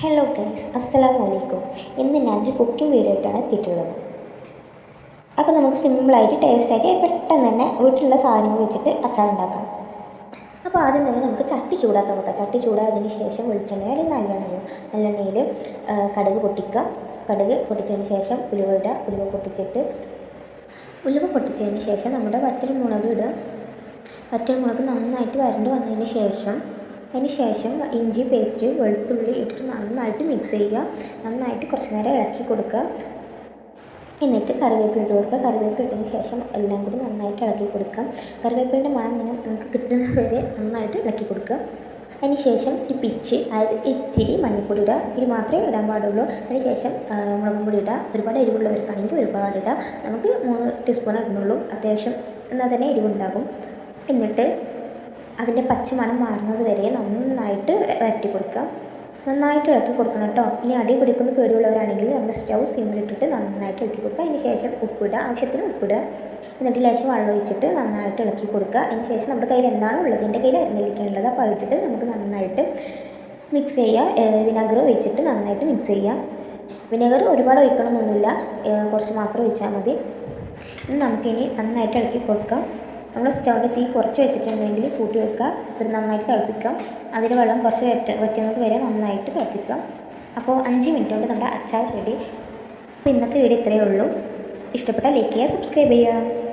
Hello guys അസ്സലാമു അലൈക്കും ഇന്ന് ഞാനൊരു കുക്കിംഗ് വീഡിയോ ആയിട്ടാണ് എത്തിയിട്ടുള്ളത്. അപ്പോൾ നമുക്ക് സിമ്പിളായിട്ട് ടേസ്റ്റായിട്ട് പെട്ടെന്ന് തന്നെ വീട്ടിലുള്ള സാധനങ്ങൾ വെച്ചിട്ട് അച്ചാർ ഉണ്ടാക്കാം. അപ്പോൾ ആദ്യം തന്നെ നമുക്ക് ചട്ടി ചൂടാക്കാൻ വെക്കാം ചട്ടി ചൂടായതിന് ശേഷം വെളിച്ചെണ്ണ അല്ലെങ്കിൽ നല്ലെണ്ണയോ? നല്ലെണ്ണയിൽ കടുക് പൊട്ടിക്കുക. കടുക് പൊട്ടിച്ചതിന് ശേഷം ഉലുവ ഇടുക. ഉലുവ പൊട്ടിച്ചിട്ട് ഉലുവ പൊട്ടിച്ചതിന് ശേഷം നമ്മുടെ വറ്റൽമുളക് ഇടുക. വറ്റൽമുളക് നന്നായിട്ട് വരണ്ട് വന്നതിന് ശേഷം അതിന് ശേഷം ഇഞ്ചി പേസ്റ്റ് വെളുത്തുള്ളി ഇട്ടിട്ട് നന്നായിട്ട് മിക്സ് ചെയ്യുക. നന്നായിട്ട് കുറച്ച് നേരം ഇളക്കി കൊടുക്കുക. എന്നിട്ട് കറിവേപ്പില ഇട്ട് കൊടുക്കുക. കറിവേപ്പില ഇട്ടതിന് ശേഷം എല്ലാം കൂടി നന്നായിട്ട് ഇളക്കി കൊടുക്കുക. കറിവേപ്പിലിന്റെ മണം ഇങ്ങനെ നമുക്ക് കിട്ടുന്നത് വരെ നന്നായിട്ട് ഇളക്കി കൊടുക്കുക. അതിന് ശേഷം ഈ പിച്ച് അതായത് ഇത്തിരി മഞ്ഞൾപ്പൊടി ഇടുക. ഇത്തിരി മാത്രമേ ഇടാൻ പാടുള്ളൂ. അതിന് ശേഷം മുളകും പൊടി ഇടുക. ഒരുപാട് എരിവുള്ളവർക്കാണെങ്കിൽ ഒരുപാട് ഇടുക. നമുക്ക് മൂന്ന് ടീസ്പൂൺ ഇടുന്നുള്ളൂ അത്യാവശ്യം എന്നാൽ തന്നെ എരിവുണ്ടാകും. എന്നിട്ട് അതിന്റെ പച്ചമണം മാറുന്നത് വരെ നന്നായിട്ട് വരട്ടി കൊടുക്കുക. നന്നായിട്ട് ഇളക്കി കൊടുക്കണം കേട്ടോ. ഇനി അടി പിടിക്കുന്ന പേടിയുള്ളവരാണെങ്കിൽ നമ്മൾ സ്റ്റൗ സിമ്മിലിട്ടിട്ട് നന്നായിട്ട് ഇളക്കി കൊടുക്കുക. അതിന് ശേഷം ഉപ്പിടുക. ആവശ്യത്തിന് ഉപ്പിടുക. എന്നിട്ട് ലേശം വെള്ളം ഒഴിച്ചിട്ട് നന്നായിട്ട് ഇളക്കി കൊടുക്കുക. അതിന് ശേഷം നമ്മുടെ കയ്യിൽ എന്താണോ ഉള്ളത്? എന്റെ കയ്യിൽ അരിഞ്ഞിരിക്കാനുള്ളത് അപ്പോൾ ഇട്ടിട്ട് നമുക്ക് നന്നായിട്ട് മിക്സ് ചെയ്യുക. വിനാഗിരി ഒഴിച്ചിട്ട് നന്നായിട്ട് മിക്സ് ചെയ്യുക. വിനെഗർ ഒരുപാട് ഒഴിക്കണമെന്നൊന്നുമില്ല. കുറച്ച് മാത്രം ഒഴിച്ചാൽ മതി. ഇനി നമുക്കിനി നന്നായിട്ട് ഇളക്കി കൊടുക്കാം. നമ്മൾ സ്റ്റൗവിന്റെ തീ കുറച്ച് വെച്ചിട്ടുണ്ടെങ്കിൽ കൂട്ടി വെക്കുക. ഇത് നന്നായിട്ട് തിളപ്പിക്കാം. അതിൽ വെള്ളം കുറച്ച് വറ്റ വറ്റുന്നത് വരെ നന്നായിട്ട് തിളപ്പിക്കാം. അപ്പോൾ അഞ്ച് മിനിറ്റ് കൊണ്ട് നമ്മുടെ അച്ചാർ റെഡി അപ്പോൾ ഇന്നത്തെ വീഡിയോ ഇത്രയേ ഉള്ളൂ. ഇഷ്ടപ്പെട്ടാൽ ലൈക്ക് ചെയ്യുക സബ്സ്ക്രൈബ് ചെയ്യുക.